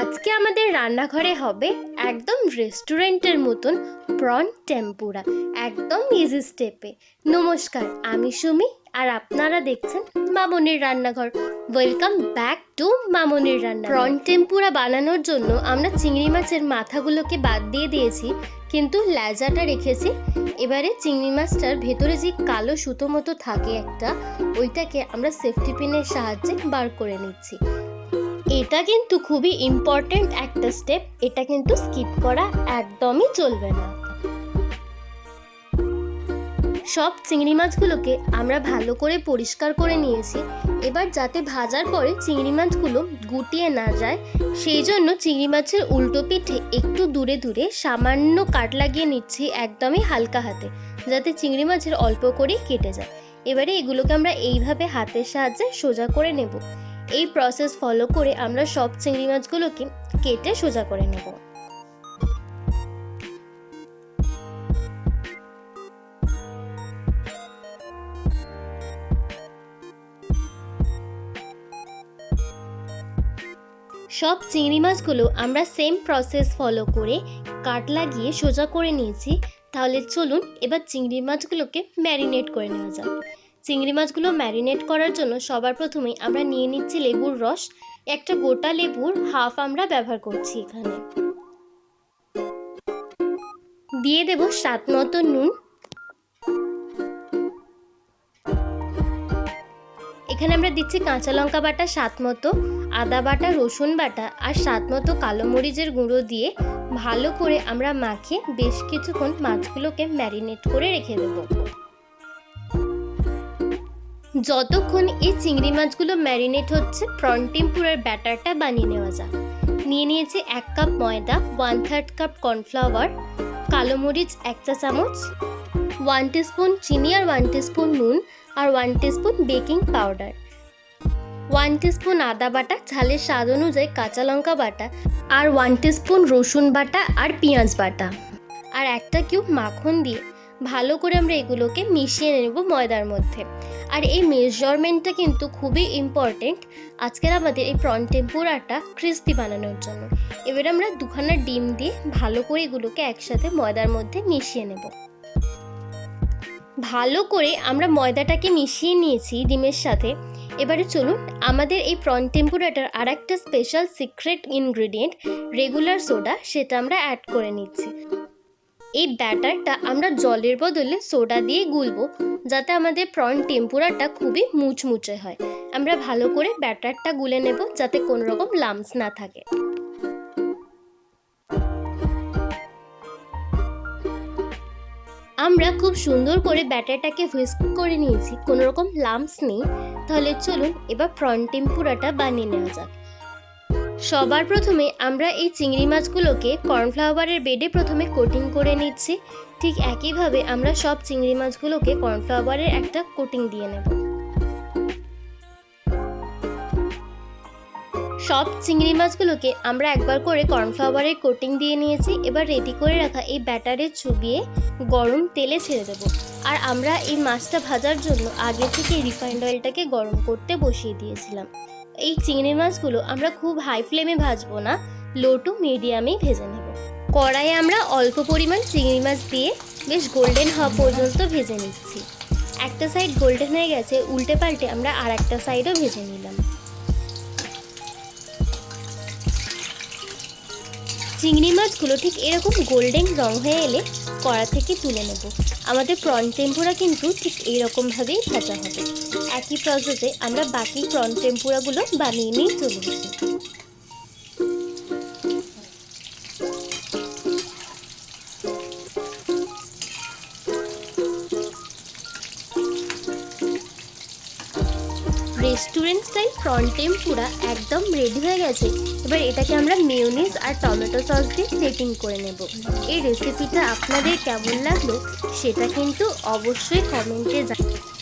আজকে আমাদের রান্নাঘরে হবে একদম রেস্টুরেন্টের মতন প্রন টেম্পুরা, একদম ইজি স্টেপে নমস্কার, আমি সুমি আর আপনারা দেখছেন মামনির রান্নাঘর। ওয়েলকাম ব্যাক টু মামনির রান্না প্রন টেম্পুরা বানানোর জন্য আমরা চিংড়ি মাছের মাথাগুলোকে বাদ দিয়ে দিয়েছি, কিন্তু লেজাটা রেখেছি। এবারে চিংড়ি মাছটার ভেতরে যে কালো সুতো মতো থাকে একটা, ওইটাকে আমরা সেফটি পিনের সাহায্যে বার করে নিচ্ছি। এটা কিন্তু খুবই ইম্পর্ট্যান্ট একটা স্টেপ এটা কিন্তু স্কিপ করা একদমই চলবে না। সব চিংড়ি মাছগুলোকে আমরা ভালো করে পরিষ্কার করে নিয়েছি, এবার যাতে ভাজার পরে চিংড়ি মাছগুলো গুটিয়ে না যায়, সেই জন্য চিংড়ি মাছের উল্টো পিঠে একটু দূরে দূরে সামান্য কাট লাগিয়ে নিচ্ছি একদমই হালকা হাতে, যাতে চিংড়ি মাছের অল্প করেই কেটে যায়। এবারে এগুলোকে আমরা এইভাবে হাতের সাহায্যে সোজা করে নেব। এই প্রসেস ফলো করে আমরা সব চিংড়ি মাছগুলোকে কেটে সোজা করে নেব। সব চিংড়ি মাছগুলো আমরা সেম প্রসেস ফলো করে কাট লাগিয়ে সোজা করে নিয়েছি। তাহলে চলুন এবার চিংড়ি মাছগুলোকে ম্যারিনেট করে নেওয়া যাক। চিংড়ি মাছগুলো ম্যারিনেট করার জন্য সবার প্রথমেই আমরা নিয়ে নিচ্ছি লেবুর রস। একটা গোটা লেবুর হাফ আমরা ব্যবহার করছি এখানে। দিয়ে দেব স্বাদ মতো নুন। এখানে আমরা দিচ্ছি কাঁচা লঙ্কা বাটা স্বাদ মতো, আদা বাটা, রসুন বাটা আর স্বাদ মতো কালো মরিচের গুঁড়ো দিয়ে ভালো করে আমরা মাখিয়ে বেশ কিছুক্ষণ মাছগুলোকে ম্যারিনেট করে রেখে দেবো। যতক্ষণ এই চিংড়ি মাছগুলো ম্যারিনেট হচ্ছে প্রন টেম্পুরার ব্যাটারটা বানিয়ে নেওয়া যাক। নিয়ে নিয়েছি এক কাপ ময়দা ওয়ান থার্ড কাপ কর্নফ্লাওয়ার কালো মরিচ, এক চা চামচ ওয়ান টিস্পুন চিনি আর ওয়ান টিস্পুন নুন আর one teaspoon baking powder one teaspoon আদা বাটা, ঝালের স্বাদ অনুযায়ী কাঁচা লঙ্কা বাটা আর ওয়ান টিস্পুন রসুন বাটা আর পেঁয়াজ বাটা। আর একটা কিউব মাখন দিয়ে ভালো করে আমরা এগুলোকে মিশিয়ে নেব ময়দার মধ্যে। আর এই মেজারমেন্টটা কিন্তু খুবই ইম্পর্টেন্ট আজকের আমাদের এই প্রন টেম্পুরাটা ক্রিস্পি বানানোর জন্য। এবার আমরা দুখানা ডিম দিয়ে ভালো করে এগুলোকে একসাথে ময়দার মধ্যে মিশিয়ে নেব। ভালো করে আমরা ময়দাটাকে মিশিয়ে নিয়েছি ডিমের সাথে। এবারে চলুন আমাদের এই প্রন টেম্পুরাটার আর একটা special secret ingredient regular soda সেটা আমরা অ্যাড করে নিচ্ছি। এই ব্যাটারটা আমরা জলের বদলে সোডা দিয়ে গুলবো, যাতে আমাদের প্রন টেম্পুরাটা খুবই মুচমুচে হয়। আমরা ভালো করে ব্যাটারটা গুলে নেব, যাতে কোনো রকম লামস না থাকে। আমরা খুব সুন্দর করে ব্যাটারটাকে হুইস্ক করে নিয়েছি কোনো রকম লামস নেই। তাহলে চলুন এবার প্রন টেম্পুরাটা বানিয়ে নেওয়া যাক। সবার প্রথমে আমরা এই চিংড়ি মাছগুলোকে কর্নফ্লাওয়ারের বেডে প্রথমে কোটিং করে নিচ্ছি। ঠিক একইভাবে আমরা সব চিংড়ি মাছগুলোকে কর্নফ্লাওয়ারের একটা কোটিং দিয়ে নেব। সব চিংড়ি মাছগুলোকে আমরা একবার করে কর্নফ্লাওয়ারের কোটিং দিয়ে নিয়েছি। এবার রেডি করে রাখা এই ব্যাটারে চুবিয়ে গরম তেলে ছেড়ে দেবো। আর আমরা এই মাছটা ভাজার জন্য আগে থেকে রিফাইন্ড অয়েলটাকে গরম করতে বসিয়ে দিয়েছিলাম। এই চিংড়ি মাছগুলো আমরা খুব হাই ফ্লেমে ভাজবো না লো টু মিডিয়ামেই ভেজে নেব। কড়াইয়ে আমরা অল্প পরিমাণ চিংড়ি মাছ দিয়ে বেশ গোল্ডেন হওয়া পর্যন্ত ভেজে নিচ্ছি। একটা সাইড গোল্ডেন হয়ে গেছে, উল্টে পাল্টে আমরা আর একটা সাইডও ভেজে নিলাম। চিংড়ি মাছগুলো ঠিক এরকম গোল্ডেন রং হয়ে এলে কড়া থেকে তুলে নেব। আমাদের প্রন টেম্পুরা কিন্তু ঠিক এইরকমভাবেই ভাজা হবে। একই প্রসেসে আমরা বাকি প্রন টেম্পুরাগুলো বানিয়ে নিয়ে চলে রেস্টুরেন্ট স্টাইল প্রন টেম্পুরা একদম রেডি হয়ে গেছে। এবার এটাকে আমরা মেয়োনিজ আর টমেটো সস দিয়ে সেটিং করে নেব। এই রেসিপিটা আপনাদের কেমন লাগল সেটা কিন্তু অবশ্যই কমেন্টে জানাবেন।